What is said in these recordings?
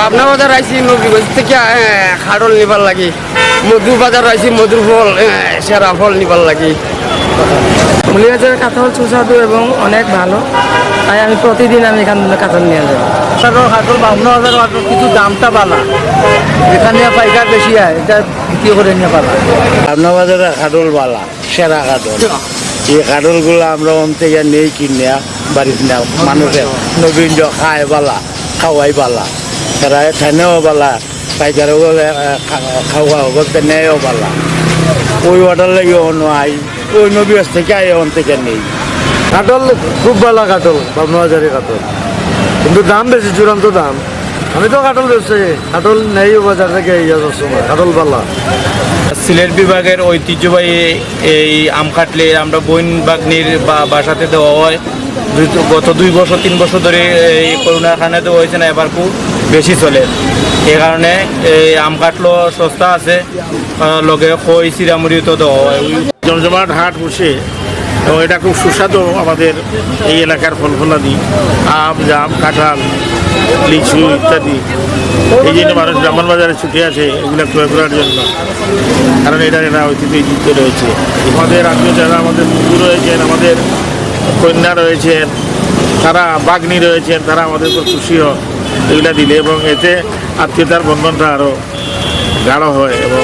পাবনা বাজার আইছি নদীগঞ্জ থেকে খাড়ল নিবার লাগি। মধু বাজার আইছি মধুর ফল সেরা ফল নিবার লাগি। মুলিবাজারের কাঁঠাল সুস্বাদু এবং অনেক ভালো। তাই আমি প্রতিদিন আমি এখান থেকে কাঁঠাল নিয়ে যাই হাজার হাটল বাউন্ন হাজার হাটল কিছু দামটা বালা এখানে পাইকার বেশি হয় এটা বিক্রি করে নিয়ে পালা। পাবনা বাজারে কাঠল বালা সেরা কাঠল। এই কাঠলগুলো আমরা ওন থেকে নেই কিনে বাড়িতে মানুষের নবীন খায় বালা খাওয়াই বালা তারা ঠানেও বালা, পাইকারও খাওয়া হোক নেয়ও বালা। ওই অর্ডার লাগে অন্য আই ওই নবী থেকে আই অন থেকে নেই। কাটল, খুব ভালো কাটল বাবনু হাজারে কাটল। কিন্তু দাম বেশি চূড়ান্ত দাম। আমি তো কাটল ব্যবসায়ী কাটল নেই বাজার থেকে সময় কাটল ভালো সিলেট বিভাগের ঐতিহ্যবাহী এই আম কাটলে আমরা বইন বাগনির বা বাসাতে দেওয়া হয়। দুই- গত দুই বছর তিন বছর ধরে এই করোনার কারণে দেওয়া হয়েছে না এবার খুব বেশি চলে। এই কারণে এই আম কাটলো সস্তা আছে। লগে খই চিরামুড়ি তো দেওয়া হয়। জমজমাট হাট বসে এবং এটা খুব সুস্বাদু আমাদের এই এলাকার ফল ফলাদি আম, জাম, কাঁঠাল, লিচু ইত্যাদি। এই জন্য মানুষ ব্রাহ্মণ বাজারে ছুটে আছে এগুলো ক্রয় করার জন্য। কারণ এটার একটা ঐতিহ্য রয়েছে। আমাদের আত্মীয় যারা আমাদের পুকুর রয়েছেন, আমাদের কন্যা রয়েছেন, তারা বাগ্নি রয়েছেন, তারা আমাদের খুব খুশি হয় এগুলা দিলে এবং এতে আত্মীয়তার বন্ধনটা আরও গাঢ় হয় এবং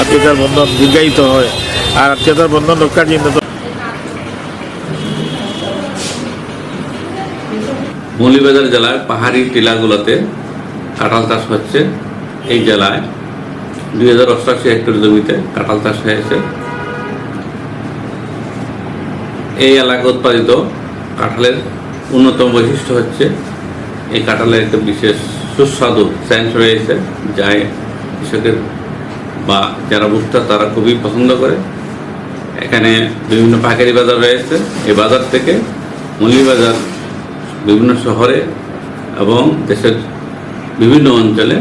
আত্মীয়তার বন্ধন দীর্ঘায়িত হয়। আর আত্মীয়তার বন্ধন রক্ষার জন্য তো মৌলভীবাজার জেলার পাহাড়ি টিলাগুলোতে কাঁঠাল চাষ হচ্ছে। এই জেলায় দুই হাজার অষ্টাশি হেক্টর জমিতে কাঁঠাল চাষ হয়েছে। এই এলাকায় উৎপাদিত কাঁঠালের অন্যতম বৈশিষ্ট্য হচ্ছে, এই কাঁঠালের একটা বিশেষ সুস্বাদু সেন্স রয়েছে, যা কৃষকের বা যারা ভোক্তা তারা খুবই পছন্দ করে। এখানে বিভিন্ন পাইকারি বাজার রয়েছে। এই বাজার থেকে মৌলভীবাজার বিভিন্ন শহরে এবং দেশের বিভিন্ন অঞ্চলে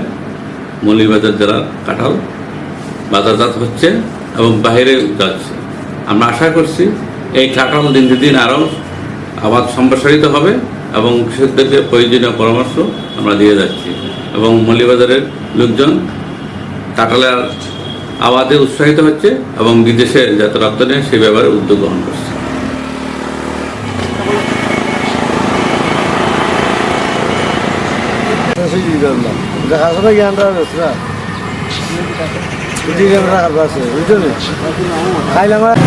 মৌলভীবাজার জেলার কাঁঠাল বাজারজাত হচ্ছে এবং বাইরে যাচ্ছে। আমরা আশা করছি এই কাঁঠাল দিন দিন আরও আবাদ সম্প্রসারিত হবে এবং কৃষকদেরকে প্রয়োজনীয় পরামর্শ আমরা দিয়ে যাচ্ছি এবং মৌলভীবাজারের লোকজন কাঁঠালের আবাদে উৎসাহিত হচ্ছে এবং বিদেশে যাতে রপ্তানি সেই ব্যাপারে উদ্যোগ গ্রহণ করছে। দেখাশোনা জ্ঞানটা রয়েছে না বুঝি জ্ঞান রাখার আছে বুঝছ নি খাইলাম আর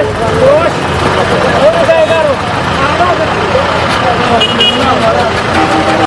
Vamos aí, garoto.